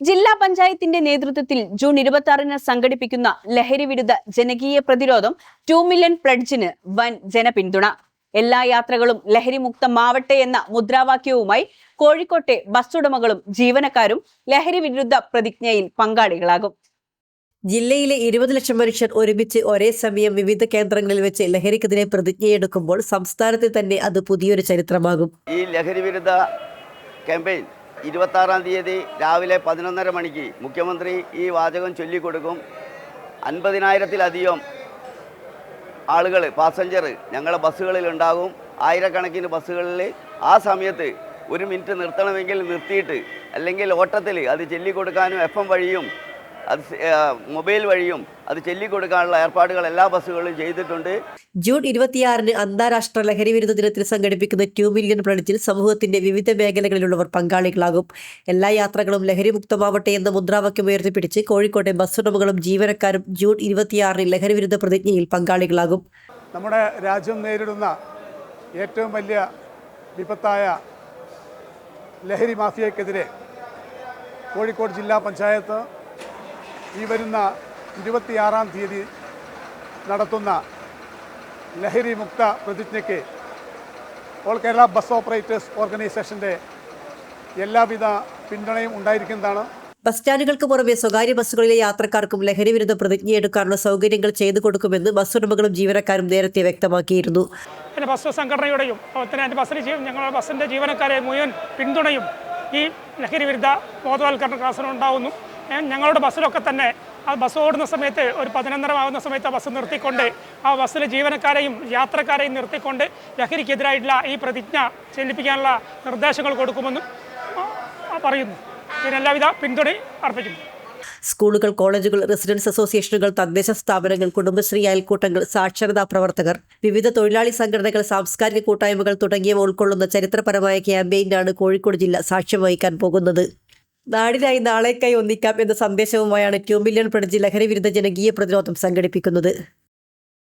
ജില്ലാ പഞ്ചായത്തിന്റെ നേതൃത്വത്തിൽ ജൂൺ ഇരുപത്തി ആറിന് സംഘടിപ്പിക്കുന്ന ലഹരി വിരുദ്ധ ജനകീയ പ്രതിരോധം ടു മില്യൺ പ്ലഡ്ജിന് വൻ ജനപിന്തുണ എല്ലാ യാത്രകളും ലഹരി മുക്തമാവട്ടെ എന്ന മുദ്രാവാക്യവുമായി കോഴിക്കോട്ടെ ബസ് ഉടമകളും ജീവനക്കാരും ലഹരി വിരുദ്ധ പ്രതിജ്ഞയിൽ പങ്കാളികളാകും. ജില്ലയിലെ ഇരുപത് ലക്ഷം മനുഷ്യർ ഒരുമിച്ച് ഒരേ സമയം വിവിധ കേന്ദ്രങ്ങളിൽ വെച്ച് ലഹരിക്കെതിരെ പ്രതിജ്ഞയെടുക്കുമ്പോൾ സംസ്ഥാനത്തിൽ തന്നെ അത് പുതിയൊരു ചരിത്രമാകും. ഈ ലഹരി വിരുദ്ധ ക്യാമ്പയിൻ ഇരുപത്താറാം തീയതി രാവിലെ പതിനൊന്നര മണിക്ക് മുഖ്യമന്ത്രി ഈ വാചകം ചൊല്ലിക്കൊടുക്കും. അൻപതിനായിരത്തിലധികം ആളുകൾ പാസഞ്ചർ ഞങ്ങളെ ബസ്സുകളിൽ ഉണ്ടാകും. ആയിരക്കണക്കിന് ബസ്സുകളിൽ ആ സമയത്ത് ഒരു മിനിറ്റ് നിർത്തണമെങ്കിൽ നിർത്തിയിട്ട് അല്ലെങ്കിൽ ഓട്ടത്തിൽ അത് ചൊല്ലിക്കൊടുക്കാനും എഫ് എം വഴിയും അത് മൊബൈൽ വഴിയും അത് ചൊല്ലിക്കൊടുക്കാനുള്ള ഏർപ്പാടുകൾ എല്ലാ ബസ്സുകളിലും ചെയ്തിട്ടുണ്ട്. ജൂൺ ഇരുപത്തിയാറിന് അന്താരാഷ്ട്ര ലഹരി വിരുദ്ധ ദിനത്തിൽ സംഘടിപ്പിക്കുന്ന ടു മില്യൺ പ്രണിറ്റിൽ സമൂഹത്തിന്റെ വിവിധ മേഖലകളിലുള്ളവർ പങ്കാളികളാകും. എല്ലാ യാത്രകളും ലഹരി മുക്തമാവട്ടെ എന്ന മുദ്രാവാക്യം ഉയർത്തിപ്പിടിച്ച് കോഴിക്കോട്ടെ ബസ് ഉടമകളും ജീവനക്കാരും ജൂൺ ഇരുപത്തിയാറിന് ലഹരി വിരുദ്ധ പ്രതിജ്ഞയിൽ പങ്കാളികളാകും. നമ്മുടെ രാജ്യം നേരിടുന്ന ഏറ്റവും വലിയ വിപത്തായ ലഹരി മാഫിയക്കെതിരെ കോഴിക്കോട് ജില്ലാ പഞ്ചായത്ത് ഈ വരുന്ന ഇരുപത്തിയാറാം തീയതി നടത്തുന്ന ലഹരി മുക്ത പ്രതിജ്ഞയ്ക്ക് ഓൾ കേരള ബസ് ഓപ്പറേറ്റേഴ്സ് ഓർഗനൈസേഷന്റെ എല്ലാവിധ പിന്തുണയും ഉണ്ടായിരിക്കുന്നതാണ്. ബസ് സ്റ്റാൻഡുകൾക്ക് പുറമെ സ്വകാര്യ ബസ്സുകളിലെ യാത്രക്കാർക്കും ലഹരി വിരുദ്ധ പ്രതിജ്ഞയെടുക്കാനുള്ള സൗകര്യങ്ങൾ ചെയ്തു കൊടുക്കുമെന്ന് ബസ് ഉടമകളും ജീവനക്കാരും നേരത്തെ വ്യക്തമാക്കിയിരുന്നു. പിന്നെ ബസ് സംഘടനയുടെയും അതുപോലെ തന്നെ ബസ്സിന് ഞങ്ങളുടെ ബസ്സിന്റെ ജീവനക്കാരെ മുഴുവൻ പിന്തുണയും ഈ ലഹരി വിരുദ്ധ ബോധവൽക്കരണ ക്ലാസ്സിന് ഉണ്ടാവുന്നു. ഏ, ഞങ്ങളുടെ ബസ്സിലൊക്കെ തന്നെ ആ ബസ് ഓടുന്ന സമയത്ത് ഒരു പതിനൊന്നര ആവുന്ന സമയത്ത് ബസ് നിർത്തിക്കൊണ്ട് ആ ബസ്സിലെ ജീവനക്കാരെയും യാത്രക്കാരെയും നിർത്തിക്കൊണ്ട് ലഹരിക്കെതിരായിട്ടുള്ള ഈ പ്രതിജ്ഞ ചെല്ലിപ്പിക്കാനുള്ള നിർദ്ദേശങ്ങൾ കൊടുക്കുമെന്നും പറയുന്നു. ഇതിനെല്ലാവിധ പിന്തുണ അർപ്പിക്കുന്നു. സ്കൂളുകൾ കോളേജുകൾ റെസിഡൻസ് അസോസിയേഷനുകൾ തദ്ദേശ സ്ഥാപനങ്ങൾ കുടുംബശ്രീ അയൽക്കൂട്ടങ്ങൾ സാക്ഷരതാ പ്രവർത്തകർ വിവിധ തൊഴിലാളി സംഘടനകൾ സാംസ്കാരിക കൂട്ടായ്മകൾ തുടങ്ങിയവ ഉൾക്കൊള്ളുന്ന ചരിത്രപരമായ ക്യാമ്പയിനാണ് കോഴിക്കോട് ജില്ല സാക്ഷ്യം വഹിക്കാൻ പോകുന്നത്. നാടിനായി നാളേക്കായി ഒന്നിക്കാം എന്ന സന്ദേശവുമായാണ് ടു മില്യൺ പ്രഡ്ജി ലഹരി വിരുദ്ധ ജനകീയ പ്രതിരോധം സംഘടിപ്പിക്കുന്നത്.